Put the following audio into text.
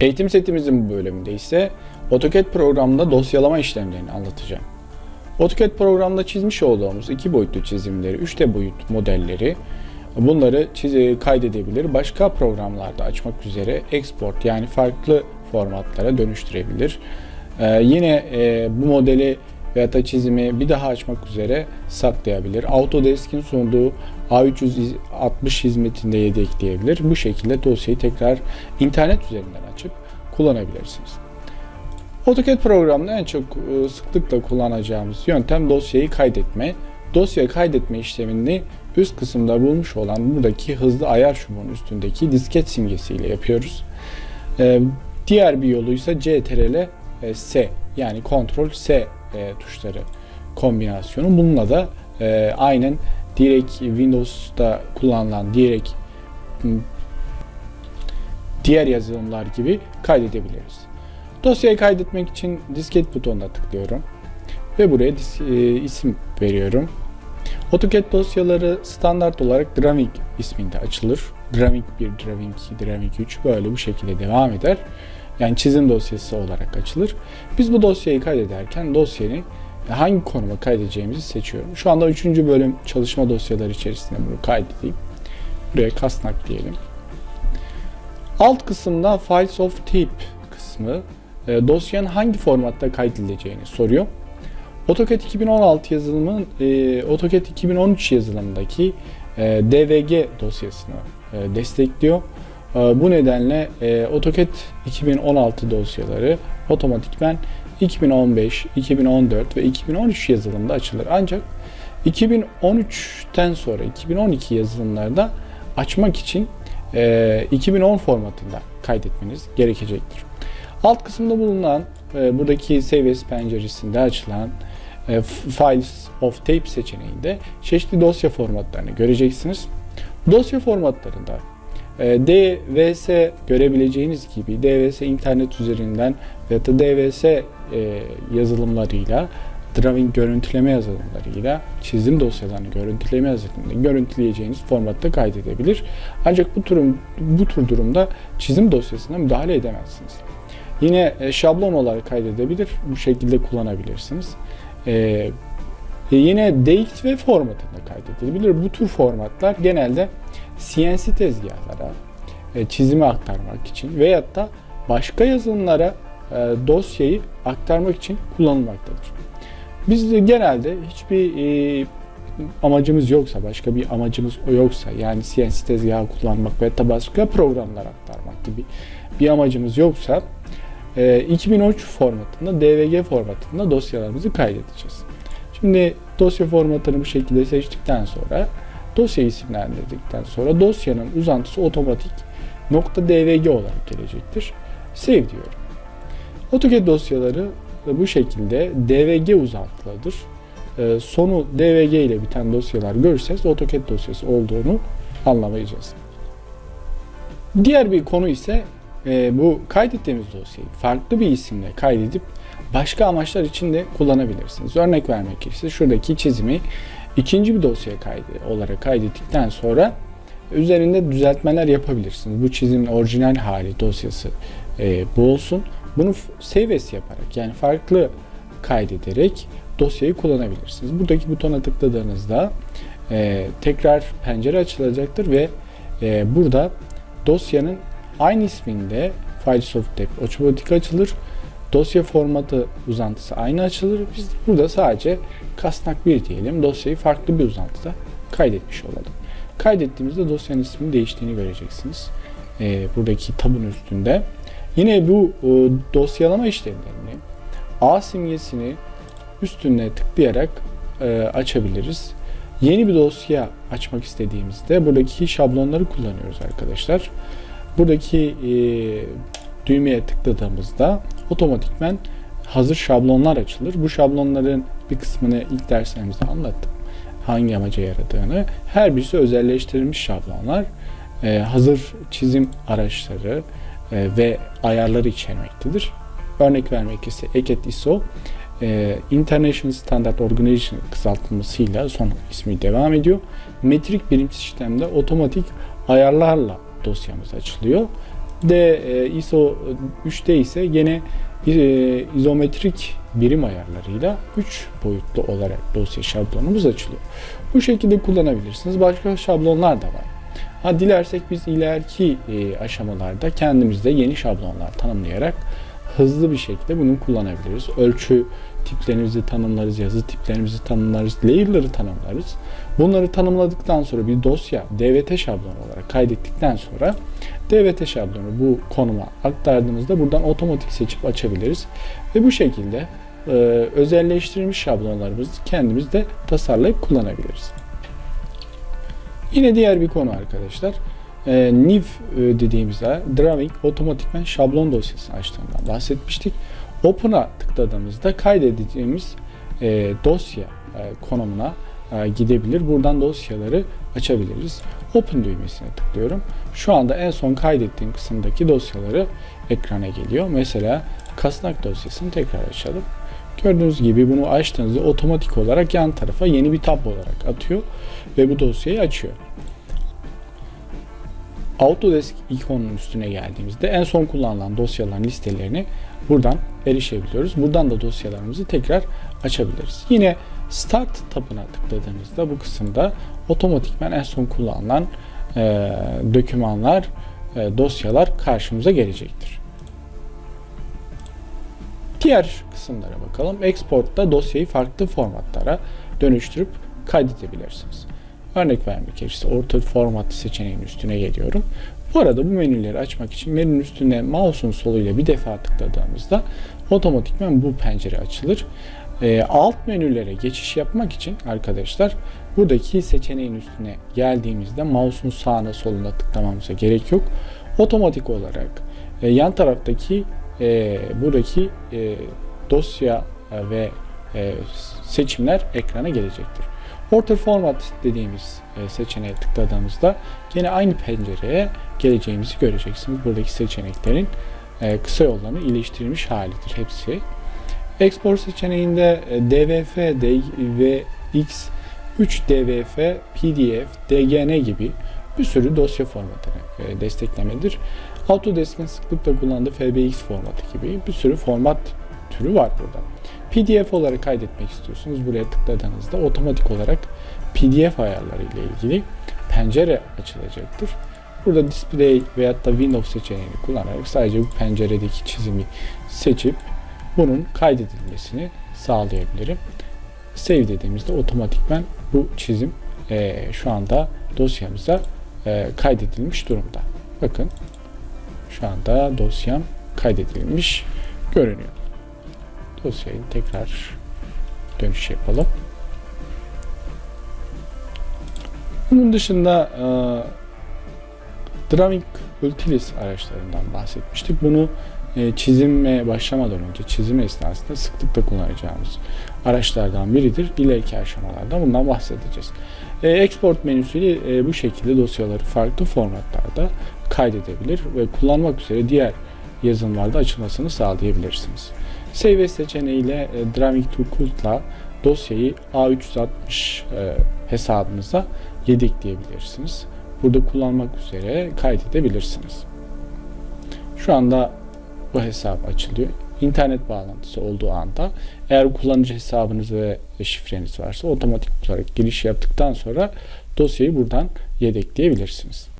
Eğitim setimizin bu bölümünde ise AutoCAD programında dosyalama işlemlerini anlatacağım. AutoCAD programda çizmiş olduğumuz iki boyutlu çizimleri, 3D boyut modelleri bunları çiz- kaydedebilir. Başka programlarda açmak üzere export yani farklı formatlara dönüştürebilir. Ee, yine e, bu modeli veya da çizimi bir daha açmak üzere saklayabilir. Autodesk'in sunduğu A360 hizmetinde yedekleyebilir. Bu şekilde dosyayı tekrar internet üzerinden açıp kullanabilirsiniz. AutoCAD programında en çok e, sıklıkla kullanacağımız yöntem dosyayı kaydetme. Dosya kaydetme işlemini üst kısımda bulmuş olan buradaki hızlı ayar çubuğunun üstündeki disket simgesiyle yapıyoruz. E, Diğer bir yolu ise CTRL S yani Ctrl S e, tuşları kombinasyonu. Bununla da e, aynen direkt Windows'ta kullanılan direkt diğer yazılımlar gibi kaydedebiliriz. Dosyayı kaydetmek için disket butonuna tıklıyorum ve buraya dis- e, isim veriyorum. AutoCAD dosyaları standart olarak Draving isminde açılır. Draving 1, Draving 2, Draving 3 böyle bu şekilde devam eder. Yani çizim dosyası olarak açılır. Biz bu dosyayı kaydederken dosyanın hangi konuma kaydedeceğimizi seçiyorum. Şu anda 3. bölüm çalışma dosyaları içerisinde bunu kaydedeyim. Buraya kasnak diyelim. Alt kısımda Files of Type kısmı e, dosyanın hangi formatta kaydedileceğini soruyor. AutoCAD 2016 yazılımın e, AutoCAD 2013 yazılımındaki e, DVG dosyasını e, destekliyor. E, bu nedenle e, AutoCAD 2016 dosyaları otomatikmen 2015, 2014 ve 2013 yazılımda açılır. Ancak 2013'ten sonra 2012 yazılımlarda açmak için e, 2010 formatında kaydetmeniz gerekecektir. Alt kısımda bulunan e, buradaki Save penceresinde açılan e, Files of Tape seçeneğinde çeşitli dosya formatlarını göreceksiniz. Dosya formatlarında e, DVS görebileceğiniz gibi DVS internet üzerinden veya da DVS e, yazılımlarıyla drawing görüntüleme yazılımlarıyla çizim dosyalarını görüntüleme yazılımlarını görüntüleyeceğiniz formatta kaydedebilir. Ancak bu durum bu tür durumda çizim dosyasına müdahale edemezsiniz. Yine e, şablon olarak kaydedebilir. Bu şekilde kullanabilirsiniz. E, e, yine DXV formatında kaydedebilir. Bu tür formatlar genelde CNC tezgahlara e, çizimi aktarmak için veyahut da başka yazılımlara e, dosyayı aktarmak için kullanılmaktadır. Biz de genelde hiçbir e, amacımız yoksa, başka bir amacımız yoksa yani CNC tezgahı kullanmak veya da başka programlar aktarmak gibi bir amacımız yoksa e, 2013 formatında, DVG formatında dosyalarımızı kaydedeceğiz. Şimdi dosya formatını bu şekilde seçtikten sonra dosya isimlendirdikten sonra dosyanın uzantısı otomatik .dvg olarak gelecektir. Save diyorum. AutoCAD dosyaları bu şekilde DVG uzantılıdır. E, Sonu DVG ile biten dosyalar görürseniz AutoCAD dosyası olduğunu anlamayacağız. Diğer bir konu ise e, bu kaydettiğimiz dosyayı farklı bir isimle kaydedip başka amaçlar için de kullanabilirsiniz. Örnek vermek gerekirse şuradaki çizimi ikinci bir dosya kaydı olarak kaydettikten sonra üzerinde düzeltmeler yapabilirsiniz. Bu çizimin orijinal hali dosyası e, bu olsun. Bunu save as yaparak yani farklı kaydederek dosyayı kullanabilirsiniz. Buradaki butona tıkladığınızda e, tekrar pencere açılacaktır ve e, burada dosyanın aynı isminde Files of otomatik açılır. Dosya formatı uzantısı aynı açılır. Biz burada sadece kasnak 1 diyelim. Dosyayı farklı bir uzantıda kaydetmiş olalım. Kaydettiğimizde dosyanın isminin değiştiğini göreceksiniz. Ee, buradaki tabın üstünde. Yine bu e, dosyalama işlemlerini A simgesini üstüne tıklayarak e, açabiliriz. Yeni bir dosya açmak istediğimizde buradaki şablonları kullanıyoruz arkadaşlar. Buradaki e, düğmeye tıkladığımızda otomatikmen hazır şablonlar açılır. Bu şablonların bir kısmını ilk derslerimizde anlattım. Hangi amaca yaradığını. Her birisi özelleştirilmiş şablonlar. e, hazır çizim araçları e, ve ayarları içermektedir. Örnek vermek ise ECAT ISO e, International Standard Organization kısaltılmasıyla son ismi devam ediyor. Metrik birim sistemde otomatik ayarlarla dosyamız açılıyor. D e, ISO 3'te ise gene e, izometrik birim ayarlarıyla 3 boyutlu olarak dosya şablonumuz açılıyor. Bu şekilde kullanabilirsiniz. Başka şablonlar da var. Ha dilersek biz ileriki e, aşamalarda kendimizde yeni şablonlar tanımlayarak hızlı bir şekilde bunu kullanabiliriz. Ölçü tiplerimizi tanımlarız, yazı tiplerimizi tanımlarız, layer'ları tanımlarız. Bunları tanımladıktan sonra bir dosya DVT şablonu olarak kaydettikten sonra DVT şablonu bu konuma aktardığımızda buradan otomatik seçip açabiliriz. Ve bu şekilde e, özelleştirilmiş şablonlarımızı kendimiz de tasarlayıp kullanabiliriz. Yine diğer bir konu arkadaşlar. E, NIV e, dediğimizde Drawing otomatikman şablon dosyasını açtığından bahsetmiştik. Open'a tıkladığımızda kaydedeceğimiz e, dosya e, konumuna e, gidebilir. Buradan dosyaları açabiliriz. Open düğmesine tıklıyorum. Şu anda en son kaydettiğim kısımdaki dosyaları ekrana geliyor. Mesela kasnak dosyasını tekrar açalım. Gördüğünüz gibi bunu açtığınızda otomatik olarak yan tarafa yeni bir tab olarak atıyor ve bu dosyayı açıyor. Autodesk ikonunun üstüne geldiğimizde en son kullanılan dosyaların listelerini buradan erişebiliyoruz. Buradan da dosyalarımızı tekrar açabiliriz. Yine Start tabına tıkladığımızda bu kısımda otomatikman en son kullanılan e, dokümanlar, e, dosyalar karşımıza gelecektir. Diğer kısımlara bakalım. Export'ta dosyayı farklı formatlara dönüştürüp kaydedebilirsiniz. Örnek vermek gerekirse orta format seçeneğinin üstüne geliyorum. Bu arada bu menüleri açmak için menünün üstüne mouse'un soluyla bir defa tıkladığımızda otomatikman bu pencere açılır. E, alt menülere geçiş yapmak için arkadaşlar buradaki seçeneğin üstüne geldiğimizde mouse'un sağına soluna tıklamamıza gerek yok. Otomatik olarak e, yan taraftaki e, buradaki e, dosya ve e, seçimler ekrana gelecektir. Porter Format dediğimiz e, seçeneğe tıkladığımızda gene aynı pencereye geleceğimizi göreceksiniz. Buradaki seçeneklerin e, kısa yollarını iyileştirilmiş halidir hepsi. Export seçeneğinde e, DVF, DVX, 3 DVF, PDF, DGN gibi bir sürü dosya formatını desteklemedir. Autodesk'in sıklıkla kullandığı FBX formatı gibi bir sürü format türü var burada. PDF olarak kaydetmek istiyorsunuz. Buraya tıkladığınızda otomatik olarak PDF ayarları ile ilgili pencere açılacaktır. Burada display veyahut da Windows seçeneğini kullanarak sadece bu penceredeki çizimi seçip bunun kaydedilmesini sağlayabilirim. Save dediğimizde otomatikman bu çizim e, şu anda dosyamıza e, kaydedilmiş durumda. Bakın şu anda dosyam kaydedilmiş görünüyor. Dosyayı tekrar dönüş yapalım. Bunun dışında e, Draving Utilis araçlarından bahsetmiştik. Bunu e, çizime başlamadan önce çizim esnasında sıklıkla kullanacağımız araçlardan biridir. İleriki aşamalarda bundan bahsedeceğiz. E, export menüsüyle e, bu şekilde dosyaları farklı formatlarda kaydedebilir ve kullanmak üzere diğer yazılımlarda açılmasını sağlayabilirsiniz. Save seçeneğiyle e, Draving to Cult'la dosyayı A360 e, hesabınıza yedekleyebilirsiniz. Burada kullanmak üzere kaydedebilirsiniz. Şu anda bu hesap açılıyor. İnternet bağlantısı olduğu anda eğer kullanıcı hesabınız ve şifreniz varsa otomatik olarak giriş yaptıktan sonra dosyayı buradan yedekleyebilirsiniz.